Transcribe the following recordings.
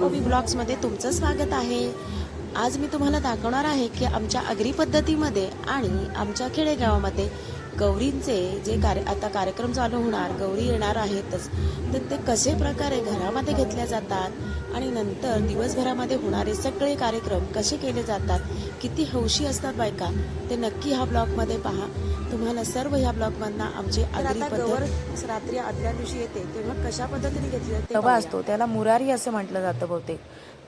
Movie ब्लॉग्समध्ये तुमचं स्वागत आहे. आज मी तुम्हाला दाखवणार आहे की आमच्या अग्री पद्धतीमध्ये आणि आमच्या खेडेगावामध्ये गौरींचे जे कार्य आता कार्यक्रम चालू होणार गौरी येणार आहेतच तर ते कसे प्रकारे घरामध्ये घेतल्या जातात आणि नंतर दिवसभरामध्ये होणारे सगळे कार्यक्रम कसे केले जातात किती हौशी असतात बायका ते नक्की ह्या ब्लॉगमध्ये पहा. तुम्हाला सर्व ह्या ब्लॉगमधनं आमची पद्धत रात्री आदल्या दिवशी येते तेव्हा कशा पद्धतीने घेतली जाते असतो त्याला मुरारी असं म्हटलं जातं बहुतेक.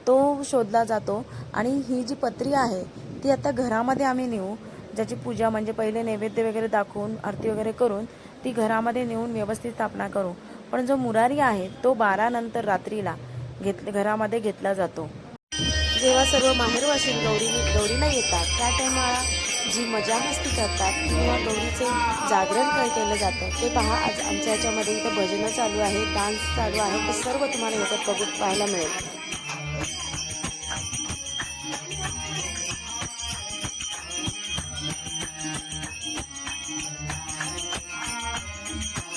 तो शोधला जातो आणि ही जी पत्री आहे ती आता घरामध्ये आम्ही नेऊ. ज्याची पूजा म्हणजे पहिले नैवेद्य वगैरे दाखवून आरती वगैरे करून ती घरामध्ये नेऊन व्यवस्थित स्थापना करू. पण जो मुरारी आहे तो बारा नंतर रात्रीला घेतले घरामध्ये घेतला जातो. जेव्हा सर्व माहेरवाशी गौरी गौरीला येतात त्या टायमाला जी मजा मस्ती करतात किंवा गौरीचे जागरण काय केलं जातं ते पहा. आज आमच्या याच्यामध्ये इथं भजनं चालू आहे डान्स चालू आहे ते सर्व तुम्हाला याच्यात बघू पाहायला मिळेल.